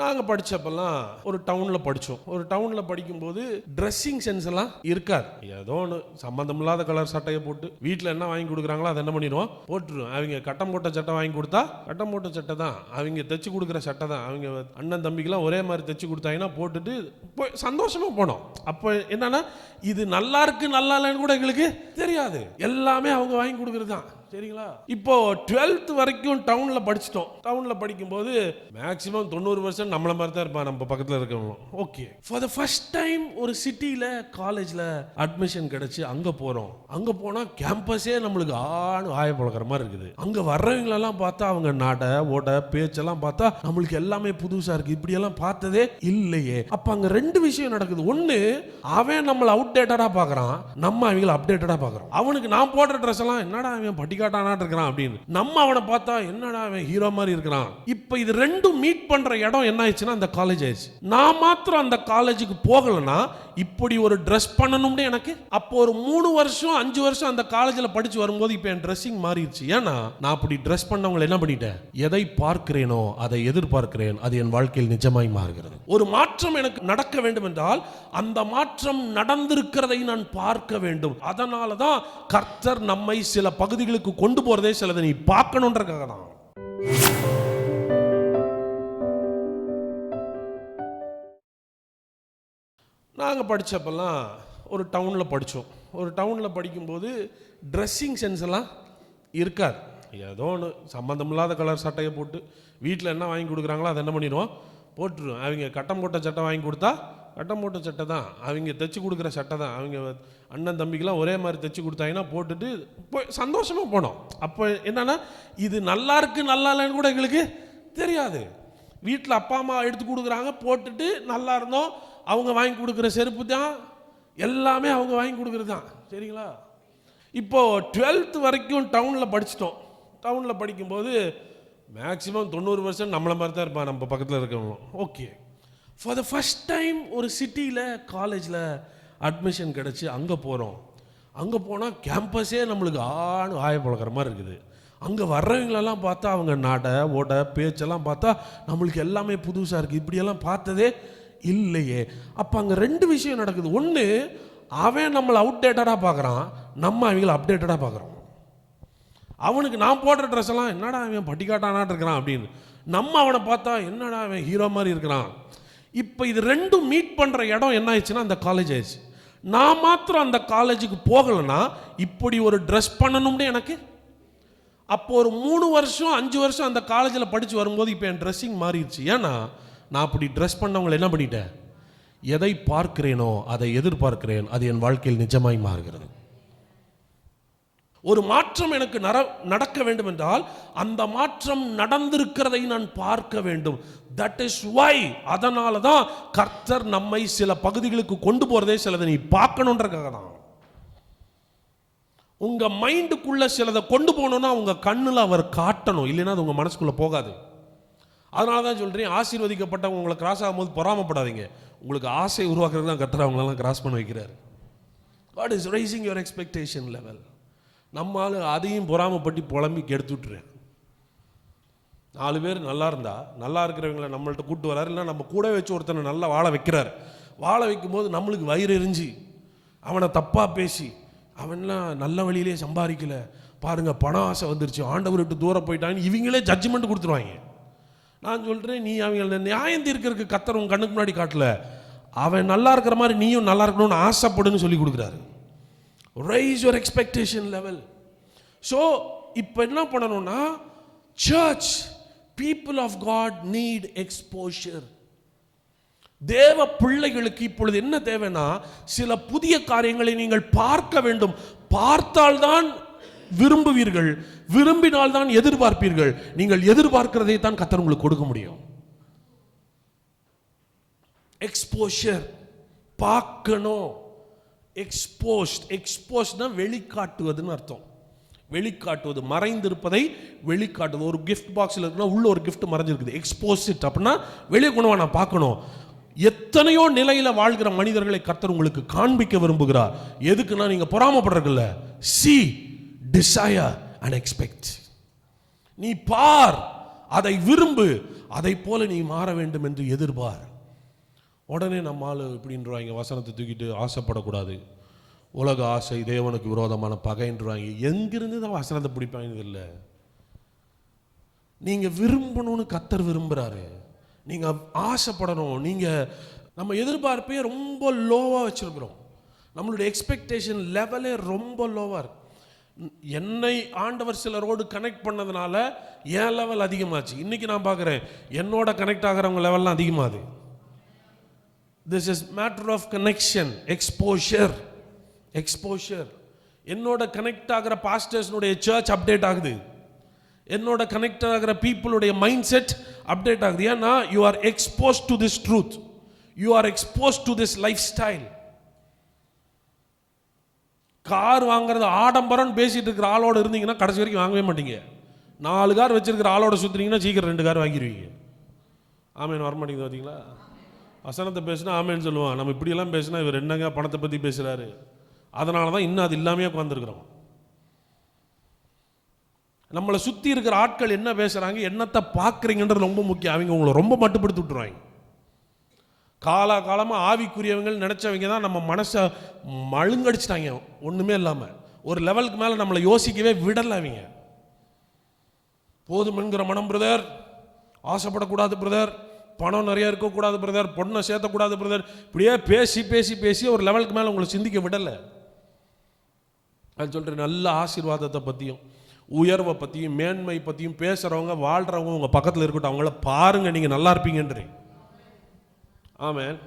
நாங்கள் படித்தப்பெல்லாம் ஒரு டவுனில் படித்தோம் ஒரு டவுனில் படிக்கும்போது ட்ரெஸ்ஸிங் சென்ஸ் எல்லாம் இருக்காது. ஏதோ ஒன்று சம்மந்தம் இல்லாத கலர் சட்டையை போட்டு வீட்டில் என்ன வாங்கி கொடுக்குறாங்களோ அதை என்ன பண்ணிடுவோம்? போட்டுருவோம் அவங்க கட்டம் போட்ட சட்டை வாங்கி கொடுத்தா கட்டம் போட்ட சட்டை தான். அவங்க தைச்சு கொடுக்குற சட்டை தான். அவங்க அண்ணன் தம்பிக்கெல்லாம் ஒரே மாதிரி தைச்சு கொடுத்தாங்கன்னா போட்டுட்டு போய் சந்தோஷமாக போனோம். அப்போ என்னன்னா இது நல்லா இருக்கு நல்லா இல்லைன்னு கூட எங்களுக்கு தெரியாது. எல்லாமே அவங்க வாங்கி கொடுக்குறது தான். சரிங்களா இப்போ டுவெல்த் வரைக்கும் டவுன்ல படிச்சிட்டோம். டவுன்ல படிக்கும்போது மேக்சிமம் தொண்ணூறு பர்சன்ட் நம்மள மாதிரி தான் இருப்பான் நம்ம பக்கத்தில் இருக்கவங்களும். Okay for the first time ஒரு சிட்டியில் காலேஜில் அட்மிஷன் கிடைச்சி அங்கே போகிறோம் அங்கே போனால் கேம்பஸே நம்மளுக்கு ஆணு ஆய பழக்கிற மாதிரி இருக்குது. அங்கே வர்றவங்களெல்லாம் பார்த்தா அவங்க நட ஓட பேச்செல்லாம் பார்த்தா நம்மளுக்கு எல்லாமே புதுசாக இருக்குது இப்படியெல்லாம் பார்த்ததே இல்லையே. அப்போ அங்கே ரெண்டு விஷயம் நடக்குது. ஒன்று அவன் நம்மளை அவுடேட்டடாக பார்க்குறான். நம்ம அவங்கள அப்டேட்டடாக பார்க்குறோம். அவனுக்கு நான் போடுற ட்ரெஸ் எல்லாம் என்னடா அவன் பட்டிக்காட்டானாட்டு இருக்கிறான் அப்படின்னு. நம்ம அவனை பார்த்தா என்னடா அவன் ஹீரோ மாதிரி இருக்கிறான். இப்போ இது ரெண்டும் மீட் பண்ற இடம் என்ன ஆயிடுச்சுன்னா அந்த காலேஜ் ஆயிடுச்சு. நான் மாத்திரம் அந்த காலேஜுக்கு போகலன்னா இப்படி ஒரு ட்ரெஸ் பண்ணணும்னு எனக்கு அப்போ ஒரு மூணு வருஷம் அஞ்சு வருஷம் அந்த காலேஜில் படிச்சு வரும்போது இப்போ என் ட்ரெஸ்ஸிங் மாறிடுச்சு. ஏன்னா நான் அப்படி ட்ரெஸ் பண்ணவங்களை என்ன பண்ணிட்டேன்? எதை பார்க்கிறேனோ அதை எதிர்பார்க்கிறேன். அது என் வாழ்க்கையில் நிஜமாய் மாறுகிறது. ஒரு மாற்றம் எனக்கு நடக்க வேண்டும் என்றால் அந்த மாற்றம் நடந்திருக்கிறதை நான் பார்க்க வேண்டும். அதனால தான் கர்த்தர் நம்மை சில பகுதிகளுக்கு கொண்டு போறதே சிலதை நீ பார்க்கணுன்றக்காக தான். நாங்கள் படித்தப்பெல்லாம் ஒரு டவுனில் படித்தோம் ஒரு டவுனில் படிக்கும்போது ட்ரெஸ்ஸிங் சென்ஸ் எல்லாம் இருக்காது. ஏதோ ஒன்று சம்மந்தமில்லாத கலர் சட்டையை போட்டு வீட்டில் என்ன வாங்கி கொடுக்குறாங்களோ அதை என்ன பண்ணிடுவோம்? போட்டுருவோம். அவங்க கட்டம் போட்ட சட்டை வாங்கி கொடுத்தா கட்டம் போட்ட சட்டை தான். அவங்க தைச்சி கொடுக்குற சட்டை தான். அவங்க அண்ணன் தம்பிக்கெலாம் ஒரே மாதிரி தைச்சி கொடுத்தாங்கன்னா போட்டுட்டு போய் சந்தோஷமாக போனோம். அப்போ என்னன்னா இது நல்லா இருக்கு நல்லா இல்லைன்னு கூட எங்களுக்கு தெரியாது. வீட்டில் அப்பா அம்மா எடுத்து கொடுக்குறாங்க போட்டுட்டு நல்லா இருந்தோம். அவங்க வாங்கி கொடுக்குற செருப்பு தான். எல்லாமே அவங்க வாங்கி கொடுக்குறது தான். சரிங்களா? இப்போது டுவெல்த் வரைக்கும் டவுனில் படிச்சிட்டோம். டவுனில் படிக்கும்போது மேக்ஸிமம் தொண்ணூறு பர்சன்ட் நம்மளை மாதிரி தான் இருப்பான். நம்ம பக்கத்தில் இருக்கவங்களும் okay for the first time ஒரு சிட்டியில் காலேஜில் அட்மிஷன் கிடச்சி அங்கே போகிறோம் அங்கே போனால் கேம்பஸே நம்மளுக்கு ஆணு ஆய பழக்கிற மாதிரி இருக்குது. அங்கே வர்றவங்களெல்லாம் பார்த்தா அவங்க நாட்டை ஓட பேச்செல்லாம் பார்த்தா நம்மளுக்கு எல்லாமே புதுசாக இருக்குது இப்படியெல்லாம் பார்த்ததே இல்லையே. அப்போ அங்கே ரெண்டு விஷயம் நடக்குது. ஒன்று அவன் நம்மளை அவுடேட்டடாக பார்க்குறான். நம்ம அவங்கள அப்டேட்டடாக பார்க்குறோம். அவனுக்கு நான் போடுற ட்ரெஸ் எல்லாம் என்னடா அவன் பட்டிக்காட்டானாட்டு இருக்கிறான்? அப்படின்னு. நம்ம அவனை பார்த்தா என்னடா அவன் ஹீரோ மாதிரி இருக்கிறான்? இப்போ இது ரெண்டும் மீட் பண்ணுற இடம் என்ன ஆயிடுச்சுன்னா அந்த காலேஜ் ஆயிடுச்சு. நான் மாத்திரம் அந்த காலேஜுக்கு போகலைன்னா இப்படி ஒரு ட்ரெஸ் பண்ணணும்னு எனக்கு? அப்போ ஒரு மூணு வருஷம் அஞ்சு வருஷம் அந்த காலேஜில் படித்து வரும்போது இப்போ என் ட்ரெஸ்ஸிங் மாறிடுச்சு. ஏன்னா நான் அப்படி ட்ரெஸ் பண்ணவங்களை என்ன பண்ணிட்டேன்? எதை பார்க்கிறேனோ அதை எதிர்பார்க்கிறேன். அது என் வாழ்க்கையில் நிஜமாய் மாறுகிறது. ஒரு மாற்றம் எனக்கு நர நடக்க வேண்டும் என்றால் அந்த மாற்றம் நடந்திருக்கிறதை நான் பார்க்க வேண்டும். தட் இஸ் வை அதனால தான் கர்த்தர் நம்மை சில பகுதிகளுக்கு கொண்டு போகிறதே சிலதை நீ பார்க்கணுன்றக்காக தான். உங்கள் மைண்டுக்குள்ளே சிலதை கொண்டு போகணுன்னா உங்கள் கண்ணில் அவர் காட்டணும். இல்லைன்னா அது உங்கள் மனசுக்குள்ளே போகாது. அதனால தான் சொல்கிறேன் ஆசீர்வதிக்கப்பட்டவங்க உங்களை கிராஸ் ஆகும்போது பொறாமப்படாதீங்க. உங்களுக்கு ஆசை உருவாக்குறது தான் கர்த்தர் அவங்களெல்லாம் கிராஸ் பண்ண வைக்கிறார். God is rising your expectation level நம்ம ஆளு அதையும் பொறாமப்பட்டு புலம்பி கெடுத்து விட்டுறேன் நாலு பேர் நல்லா இருந்தா நல்லா இருக்கிறவங்கள நம்மள்ட்ட கூட்டு வராரு. இல்லை நம்ம கூட வச்சு ஒருத்தனை நல்லா வாழ வைக்கிறார். வாழ வைக்கும்போது நம்மளுக்கு வயிறு எரிஞ்சு அவனை தப்பாக பேசி அவன்லாம் நல்ல வழியிலே சம்பாதிக்கல. பாருங்க பணம் ஆசை வந்துருச்சு. ஆண்டவர் விட்டு தூரம் போயிட்டான்னு இவங்களே ஜட்ஜ்மெண்ட் கொடுத்துருவாங்க. நான் சொல்கிறேன் நீ அவங்கள நியாயம் தீர்க்கறதுக்கு கத்தர் உன் கண்ணுக்கு முன்னாடி காட்டல. அவன் நல்லா இருக்கிற மாதிரி நீயும் நல்லா இருக்கணும்னு ஆசைப்படுன்னு சொல்லி கொடுக்குறாரு. Rise your expectation level so இப்போ என்ன பண்ணணும்னா church people of God need exposure தேவ பிள்ளைகளுக்கு இப்பொழுது என்ன தேவைன்னா சில புதிய காரியங்களை நீங்கள் பார்க்க வேண்டும். பார்த்தால்தான் விரும்புவீர்கள். விரும்பினால் தான் எதிர்பார்ப்பீர்கள். நீங்கள் எதிர்பார்க்கிறதை தான் கத்தர் உங்களுக்கு கொடுக்க முடியும். எக்ஸ்போஷர் பார்க்கணும். எக்ஸ்போஸ்ட் எக்ஸ்போஸ்ட்னா வெளிக்காட்டுவதுன்னு அர்த்தம். வெளிக்காட்டுவது மறைந்திருப்பதை வெளிக்காட்டுவது. ஒரு கிஃப்ட் பாக்ஸில் இருக்குன்னா உள்ள ஒரு கிஃப்ட் மறைஞ்சிருக்குது. எக்ஸ்போசிட் அப்படின்னா வெளியே கொண்டு நான் பார்க்கணும். எத்தனையோ நிலையில் வாழ்கிற மனிதர்களை கர்த்தர் உங்களுக்கு காண்பிக்க விரும்புகிறார். எதுக்குன்னா நீங்கள் பொறாமப்படுறதில்ல. சி டிசையர் அண்ட் எக்ஸ்பெக்ட் நீ பார். அதை விரும்பு. அதை போல நீ மாற வேண்டும் என்று எதிர்பார். உடனே நம்ம ஆள் இப்படின்றவாங்க வசனத்தை தூக்கிட்டு ஆசைப்படக்கூடாது. உலக ஆசை தேவனுக்கு விரோதமான பகைன்றாங்க. எங்கிருந்து தான் வசனத்தை பிடிப்பாங்க இல்லை நீங்கள் விரும்பணும்னு கத்தர் விரும்புகிறாரு நீங்கள் ஆசைப்படணும். நீங்கள் நம்ம எதிர்பார்ப்பே ரொம்ப லோவாக வச்சுருக்குறோம். நம்மளுடைய எக்ஸ்பெக்டேஷன் லெவலே ரொம்ப லோவாக இருக்கு. என்னை ஆண்டவர் சிலரோடு கனெக்ட் பண்ணதுனால என் லெவல் அதிகமாச்சு. இன்னைக்கு நான் பார்க்குறேன் என்னோட கனெக்ட் ஆகிறவங்க லெவல்லாம் அதிகமாகுது. This is matter of connection exposure exposure என்னோட கனெக்ட் ஆகிற பாஸ்டர்ஸ்னுடைய சர்ச் அப்டேட் ஆகுது. என்னோட கனெக்ட் ஆகிற பீப்புளுடைய மைண்ட் செட் அப்டேட் ஆகுது. ஏன்னா you are expose to this truth you are expose to this lifestyle car வாங்குறது ஆடம்பரம் பேசிட்டு இருக்கிற ஆளோட இருந்தீங்கன்னா கடைசி வரைக்கும் வாங்கவே மாட்டீங்க. நாலு கார் வச்சிருக்கிற ஆளோட சுத்துறீங்கன்னா சீக்கிரம் ரெண்டு கார் வாங்கிடுவீங்க ஆமேன் வர மாட்டேங்குது பார்த்தீங்களா வசனத்தை பேசினா ஆமேன்னு சொல்லுவான். நம்ம இப்படியெல்லாம் பேசினா இவர் என்னங்க பணத்தை பற்றி பேசுகிறாரு அதனால தான் இன்னும் அது இல்லாமையே உட்காந்துருக்குறோம் நம்மளை சுற்றி இருக்கிற ஆட்கள் என்ன பேசுகிறாங்க என்னத்தை பார்க்குறீங்கன்றது ரொம்ப முக்கியம். அவங்க உங்களை ரொம்ப மட்டுப்படுத்தி விட்டுருவாங்க. காலா காலமாக ஆவிக்குரியவங்க நினச்சவங்க தான் நம்ம மனசை மழுங்கடிச்சிட்டாங்க. ஒன்றுமே இல்லாமல் ஒரு லெவலுக்கு மேலே நம்மளை யோசிக்கவே விடலை அவங்க. போதுமென்கிற மனம் பிரதர். ஆசைப்படக்கூடாது பிரதர். பணம் நிறைய இருக்கக்கூடாது பிரதர் பொண்ணை சேர்த்தக்கூடாது பிரதர் இப்படியே பேசி பேசி பேசி ஒரு லெவலுக்கு மேலே உங்களை சிந்திக்க விடலை. அது சொல்கிறேன் நல்ல ஆசீர்வாதத்தை பற்றியும் உயர்வை பற்றியும் மேன்மை பற்றியும் பேசுகிறவங்க வாழ்கிறவங்க உங்கள் பக்கத்தில் இருக்கட்டும். அவங்கள பாருங்கள் நீங்கள் நல்லா இருப்பீங்கன்றேன். ஆமாம்